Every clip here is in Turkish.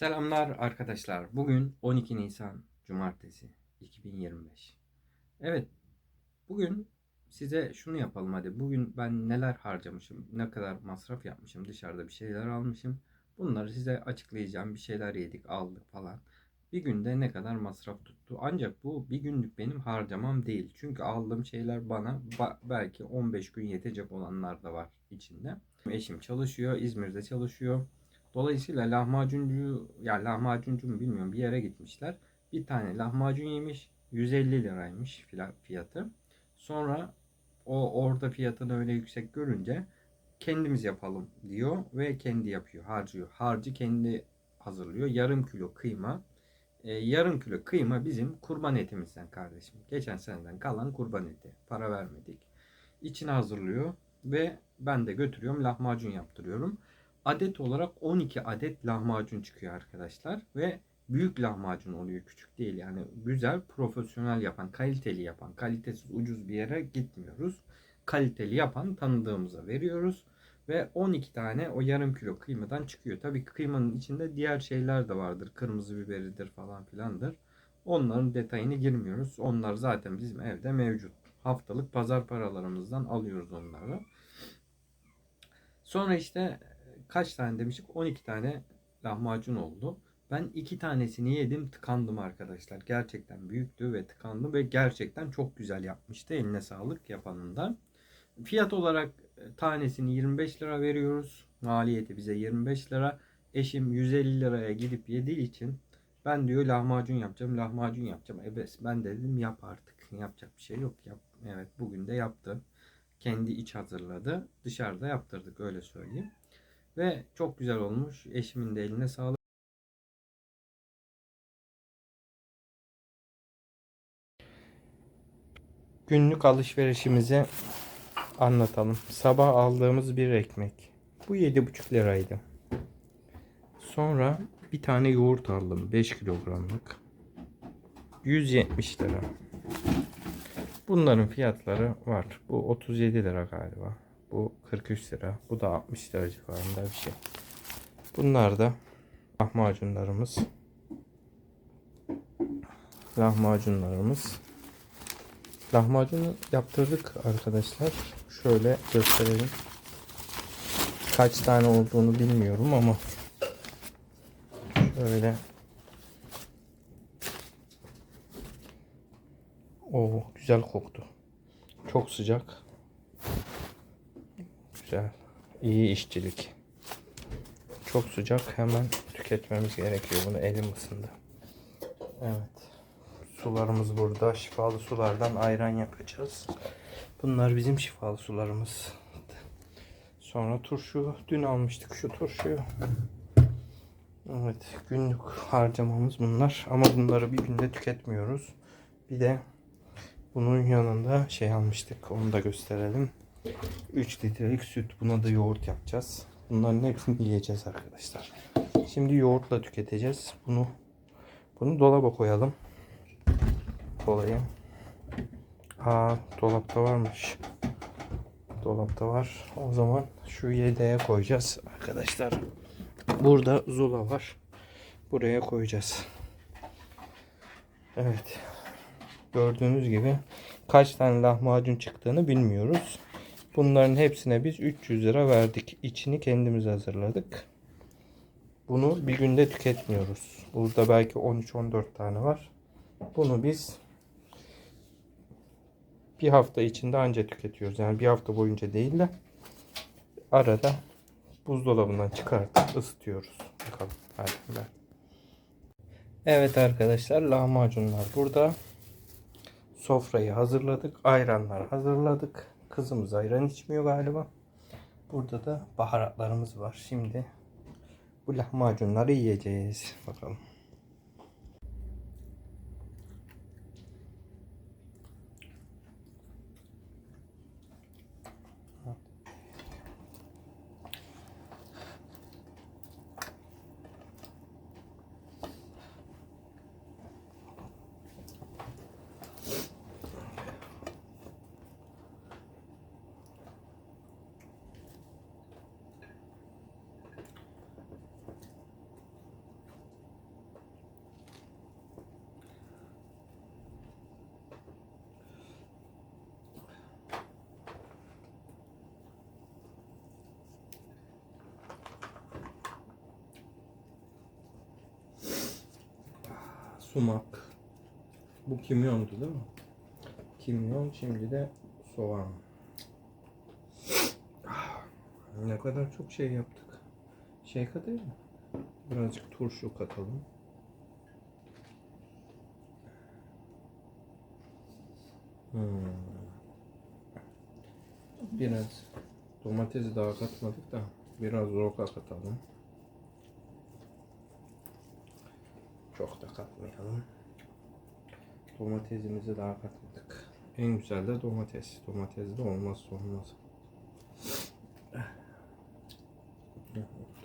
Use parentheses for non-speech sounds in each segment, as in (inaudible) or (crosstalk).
Selamlar arkadaşlar. Bugün 12 Nisan Cumartesi 2025. Evet, bugün size şunu yapalım hadi. Bugün ben neler harcamışım, ne kadar masraf yapmışım, dışarıda bir şeyler almışım. Bunları size açıklayacağım. Bir şeyler yedik, aldık falan. Bir günde ne kadar masraf tuttu. Ancak bu bir günlük benim harcamam değil. Çünkü aldığım şeyler bana ba- belki 15 gün yetecek olanlar da var içinde. Eşim çalışıyor, İzmir'de çalışıyor. Dolayısıyla lahmacuncu, ya lahmacuncu mu bilmiyorum bir yere gitmişler. Bir tane lahmacun yemiş. 150 liraymış fiyatı. Sonra o orada fiyatını öyle yüksek görünce kendimiz yapalım diyor ve kendi yapıyor, harcıyor. Harcı kendi hazırlıyor. Yarım kilo kıyma. E, yarım kilo kıyma bizim kurban etimizden kardeşim. Geçen seneden kalan kurban eti. Para vermedik. İçine hazırlıyor ve ben de götürüyorum lahmacun yaptırıyorum adet olarak 12 adet lahmacun çıkıyor arkadaşlar. Ve büyük lahmacun oluyor küçük değil. Yani güzel profesyonel yapan kaliteli yapan kalitesiz ucuz bir yere gitmiyoruz. Kaliteli yapan tanıdığımıza veriyoruz. Ve 12 tane o yarım kilo kıymadan çıkıyor. Tabii kıymanın içinde diğer şeyler de vardır. Kırmızı biberidir falan filandır. Onların detayını girmiyoruz. Onlar zaten bizim evde mevcut. Haftalık pazar paralarımızdan alıyoruz onları. Sonra işte kaç tane demiştik? 12 tane lahmacun oldu. Ben iki tanesini yedim tıkandım arkadaşlar. Gerçekten büyüktü ve tıkandı ve gerçekten çok güzel yapmıştı. Eline sağlık yapanında. Fiyat olarak e, tanesini 25 lira veriyoruz. Maliyeti bize 25 lira. Eşim 150 liraya gidip yediği için ben diyor lahmacun yapacağım, lahmacun yapacağım. Evet ben de dedim yap artık. Yapacak bir şey yok. Yap. Evet bugün de yaptı. Kendi iç hazırladı. Dışarıda yaptırdık öyle söyleyeyim. Ve çok güzel olmuş. Eşimin de eline sağlık. Günlük alışverişimizi anlatalım. Sabah aldığımız bir ekmek. Bu 7,5 liraydı. Sonra bir tane yoğurt aldım. 5 kilogramlık. 170 lira. Bunların fiyatları var. Bu 37 lira galiba. Bu 43 lira. Bu da 60 lira civarında bir şey. Bunlar da lahmacunlarımız. Lahmacunlarımız. Lahmacunu yaptırdık arkadaşlar. Şöyle gösterelim. Kaç tane olduğunu bilmiyorum ama şöyle O güzel koktu. Çok sıcak. Güzel. İyi işçilik. Çok sıcak. Hemen tüketmemiz gerekiyor. Bunu elim ısındı. Evet. Sularımız burada. Şifalı sulardan ayran yapacağız. Bunlar bizim şifalı sularımız. Sonra turşu. Dün almıştık şu turşuyu. Evet. Günlük harcamamız bunlar. Ama bunları bir günde tüketmiyoruz. Bir de bunun yanında şey almıştık. Onu da gösterelim. 3 litrelik süt. Buna da yoğurt yapacağız. Bunların hepsini (laughs) yiyeceğiz arkadaşlar. Şimdi yoğurtla tüketeceğiz. Bunu bunu dolaba koyalım. Kolayı. Aa dolapta varmış. Dolapta var. O zaman şu yedeğe koyacağız arkadaşlar. Burada zula var. Buraya koyacağız. Evet. Gördüğünüz gibi kaç tane lahmacun çıktığını bilmiyoruz. Bunların hepsine biz 300 lira verdik. İçini kendimiz hazırladık. Bunu bir günde tüketmiyoruz. Burada belki 13-14 tane var. Bunu biz bir hafta içinde anca tüketiyoruz. Yani bir hafta boyunca değil de arada buzdolabından çıkartıp ısıtıyoruz. Bakalım. Hadi ben. Evet arkadaşlar lahmacunlar burada. Sofrayı hazırladık. Ayranlar hazırladık. Kızımız ayran içmiyor galiba. Burada da baharatlarımız var. Şimdi bu lahmacunları yiyeceğiz. Bakalım. Sumak. Bu kimyondu değil mi? Kimyon şimdi de soğan. Ah, Ne kadar çok şey yaptık. Şey katayım mı? Birazcık turşu katalım. Hmm. Biraz domatesi daha katmadık da biraz roka katalım. Çok da katmayalım. Domatesimizi daha katmadık. En güzel de domates. Domates de olmazsa olmaz.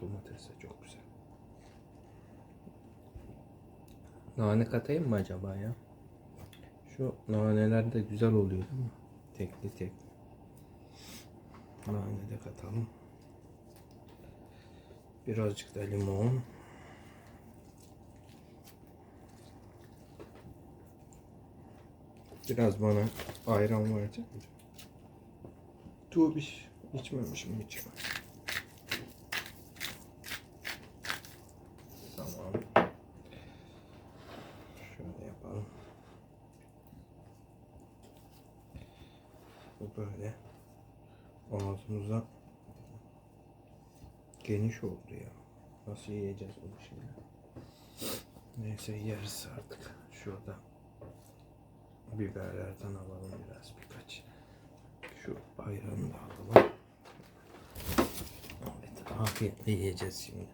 Domates de çok güzel. Nane katayım mı acaba ya? Şu naneler de güzel oluyor değil mi? Tekli tek. Nane de katalım. Birazcık da limon. Biraz bana ayran verecek misin? Tuğbiş. içmemişim hiç. Tamam. Şöyle yapalım. Bu böyle ağzımıza geniş oldu ya. Nasıl yiyeceğiz bunu şimdi? Neyse yeriz artık. Şurada biberlerden alalım biraz birkaç. Şu ayranı da alalım. Evet, afiyetle yiyeceğiz şimdi.